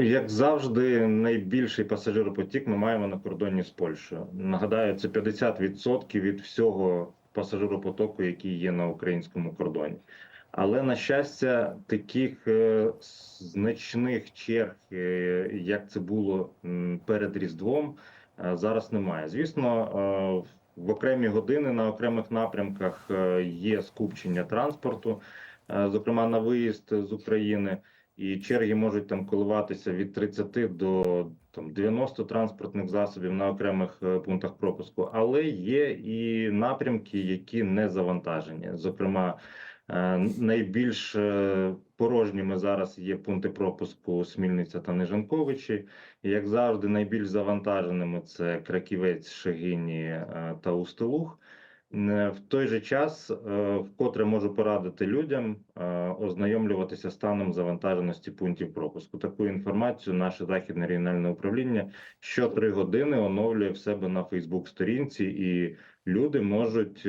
Як завжди, найбільший пасажиропотік ми маємо на кордоні з Польщею. Нагадаю, це 50% від всього пасажиропотоку, який є на українському кордоні. Але на щастя, таких е, значних черг, е, як це було перед Різдвом, е, зараз немає. Звісно, в окремі години на окремих напрямках є скупчення транспорту, зокрема на виїзд з України. І черги можуть там коливатися від 30 до там 90 транспортних засобів на окремих е, пунктах пропуску, але є і напрямки, які не завантажені. Зокрема, е, найбільш е, порожніми зараз є пункти пропуску Смільниця та Нежанковичі. І, як завжди, найбільш завантаженими це Краківець, Шегині та Устилух. Е, В той же час, е, вкотре можу порадити людям е, ознайомлюватися станом завантаженості пунктів пропуску. Таку інформацію наше західне регіональне управління щотри години оновлює в себе на Фейсбук-сторінці, і люди можуть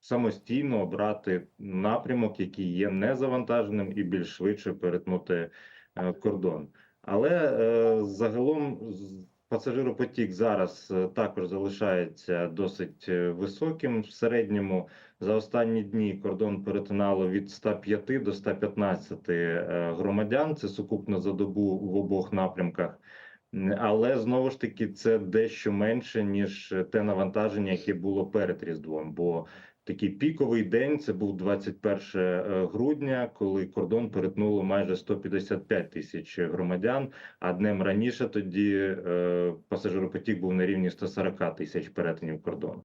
самостійно обрати напрямок, який є незавантаженим, і більш швидше перетнути кордон. Але загалом пасажиропотік зараз е, також залишається досить е, високим. В середньому за останні дні кордон перетинало від 105 до 115 е, громадян. Це сукупно за добу в обох напрямках. Але знову ж таки це дещо менше ніж те навантаження, яке було перед Різдвом. Бо такий піковий день це був 21 е, грудня, коли кордон перетнуло майже 155 тисяч громадян. А днем раніше тоді е, пасажиропотік був на рівні 140 тисяч перетинів кордону.